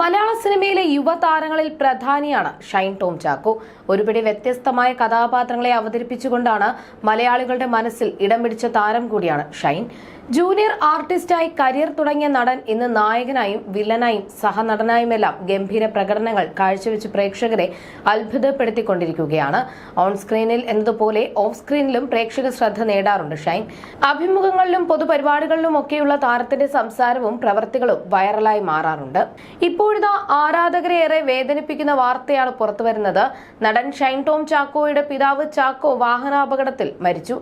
മലയാള സിനിമയിലെ യുവതാരങ്ങളിൽ പ്രധാനിയാണ് ഷൈൻ ടോം ചാക്കോ. ഒരുപിടി വ്യത്യസ്തമായ കഥാപാത്രങ്ങളെ അവതരിപ്പിച്ചുകൊണ്ടാണ് മലയാളികളുടെ മനസ്സിൽ ഇടം പിടിച്ച താരം കൂടിയാണ് ഷൈൻ. ജൂനിയർ ആർട്ടിസ്റ്റായി കരിയർ തുടങ്ങിയ നടൻ ഇന്ന് നായകനായും വില്ലനായും സഹനടനായുമെല്ലാം ഗംഭീര പ്രകടനങ്ങൾ കാഴ്ചവെച്ച് പ്രേക്ഷകരെ അത്ഭുതപ്പെടുത്തിക്കൊണ്ടിരിക്കുകയാണ്. ഓൺ സ്ക്രീനിൽ എന്നതുപോലെ ഓഫ് സ്ക്രീനിലും പ്രേക്ഷക ശ്രദ്ധ നേടാറുണ്ട് ഷൈൻ. അഭിമുഖങ്ങളിലും പൊതുപരിപാടികളിലും ഒക്കെയുള്ള താരത്തിന്റെ സംസാരവും പ്രവർത്തികളും വൈറലായി മാറാറുണ്ട്. ഇപ്പോഴിതാ ആരാധകരെ ഏറെ വേദനിപ്പിക്കുന്ന വാർത്തയാണ് പുറത്തുവരുന്നത്. നടൻ ഷൈൻ ടോം ചാക്കോയുടെ പിതാവ് ചാക്കോ വാഹനാപകടത്തിൽ മരിച്ചു.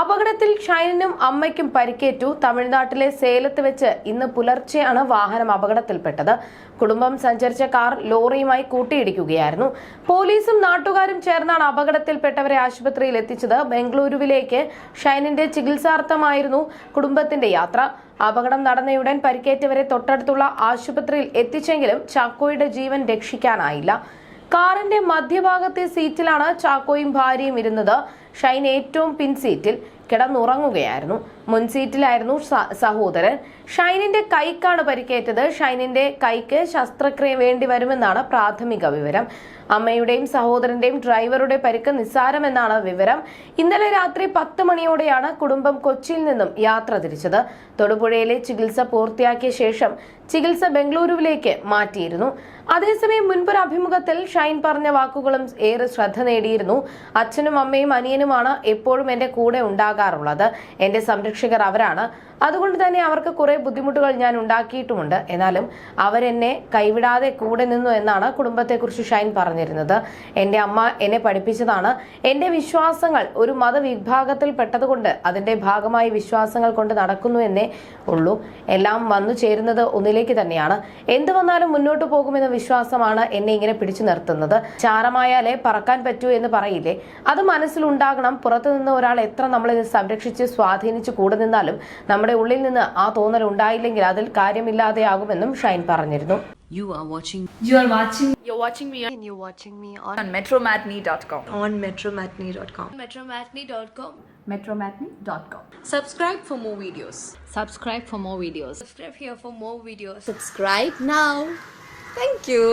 അപകടത്തിൽ ഷൈനിനും അമ്മയ്ക്കും പരിക്കേറ്റു. തമിഴ്നാട്ടിലെ സേലത്ത് വെച്ച് ഇന്ന് പുലർച്ചെയാണ് വാഹനം അപകടത്തിൽപ്പെട്ടത്. കുടുംബം സഞ്ചരിച്ച കാർ ലോറിയുമായി കൂട്ടിയിടിക്കുകയായിരുന്നു. പോലീസും നാട്ടുകാരും ചേർന്നാണ് അപകടത്തിൽപ്പെട്ടവരെ ആശുപത്രിയിൽ എത്തിച്ചത്. ബംഗളൂരുവിലേക്ക് ഷൈനിന്റെ ചികിത്സാർത്ഥമായിരുന്നു കുടുംബത്തിന്റെ യാത്ര. അപകടം നടന്നയുടൻ പരിക്കേറ്റവരെ തൊട്ടടുത്തുള്ള ആശുപത്രിയിൽ എത്തിച്ചെങ്കിലും ചാക്കോയുടെ ജീവൻ രക്ഷിക്കാനായില്ല. കാറിന്റെ മധ്യഭാഗത്തെ സീറ്റിലാണ് ചാക്കോയും ഭാര്യയും ഇരുന്നത്. ഷൈൻ ഏറ്റവും പിൻ സീറ്റിൽ കിടന്നുറങ്ങുകയായിരുന്നു. മുൻ സീറ്റിലായിരുന്നു സഹോദരൻ. ഷൈനിന്റെ കൈക്കാണ് പരിക്കേറ്റത്. ഷൈനിന്റെ കൈക്ക് ശസ്ത്രക്രിയ വേണ്ടി വരുമെന്നാണ് പ്രാഥമിക വിവരം. അമ്മയുടെയും സഹോദരന്റെയും ഡ്രൈവറുടെ പരിക്ക് നിസ്സാരമെന്നാണ് വിവരം. ഇന്നലെ രാത്രി പത്ത് മണിയോടെയാണ് കുടുംബം കൊച്ചിയിൽ നിന്നും യാത്ര തിരിച്ചത്. തൊടുപുഴയിലെ ചികിത്സ പൂർത്തിയാക്കിയ ശേഷം ചികിത്സ ബംഗളൂരുവിലേക്ക് മാറ്റിയിരുന്നു. അതേസമയം മുൻപൊരു അഭിമുഖത്തിൽ ഷൈൻ പറഞ്ഞ വാക്കുകളും ഏറെ ശ്രദ്ധ നേടിയിരുന്നു. അച്ഛനും അമ്മയും അനിയനുമാണ് എപ്പോഴും എന്റെ കൂടെ ഉണ്ടാകാറുള്ളത്. എന്റെ സംരക്ഷകർ അവരാണ്. അതുകൊണ്ട് തന്നെ അവർക്ക് കുറെ ബുദ്ധിമുട്ടുകൾ ഞാൻ ഉണ്ടാക്കിയിട്ടുമുണ്ട്. എന്നാലും അവരെന്നെ കൈവിടാതെ കൂടെ നിന്നു എന്നാണ് കുടുംബത്തെക്കുറിച്ച് ഷൈൻ പറഞ്ഞിരുന്നത്. എന്റെ അമ്മ എന്നെ പഠിപ്പിച്ചതാണ്. എന്റെ വിശ്വാസങ്ങൾ ഒരു മതവിഭാഗത്തിൽ പെട്ടതുകൊണ്ട് അതിന്റെ ഭാഗമായി വിശ്വാസങ്ങൾ കൊണ്ട് നടക്കുന്നു എന്നേ ഉള്ളൂ. എല്ലാം വന്നു ചേരുന്നത് ഒന്നിലേക്ക് തന്നെയാണ്. എന്ത് വന്നാലും മുന്നോട്ട് പോകുമെന്ന വിശ്വാസമാണ് എന്നെ ഇങ്ങനെ പിടിച്ചു നിർത്തുന്നത്. ചാരമായാലേ പറക്കാൻ പറ്റൂ എന്ന് പറയില്ലേ? അത് മനസ്സിലുണ്ടാകണം. പുറത്തുനിന്ന് ഒരാൾ എത്ര നമ്മളെ സംരക്ഷിച്ച് സ്വാധീനിച്ച് കൂടെ നിന്നാലും നമ്മുടെ ഉള്ളിൽ നിന്ന് ആ തോന്നൽ ഉണ്ടായില്ലെങ്കിൽ അതിൽ കാര്യമില്ലാതെയാകുമെന്നും ഷൈൻ പറഞ്ഞിരുന്നു You are watching You are watching You're watching me and you're watching me on, on metromatney.com. on metromatney.com. metromatney.com. Metromatney.com. Subscribe for more videos. Subscribe for more videos. Subscribe here for more videos. Subscribe now. Thank you.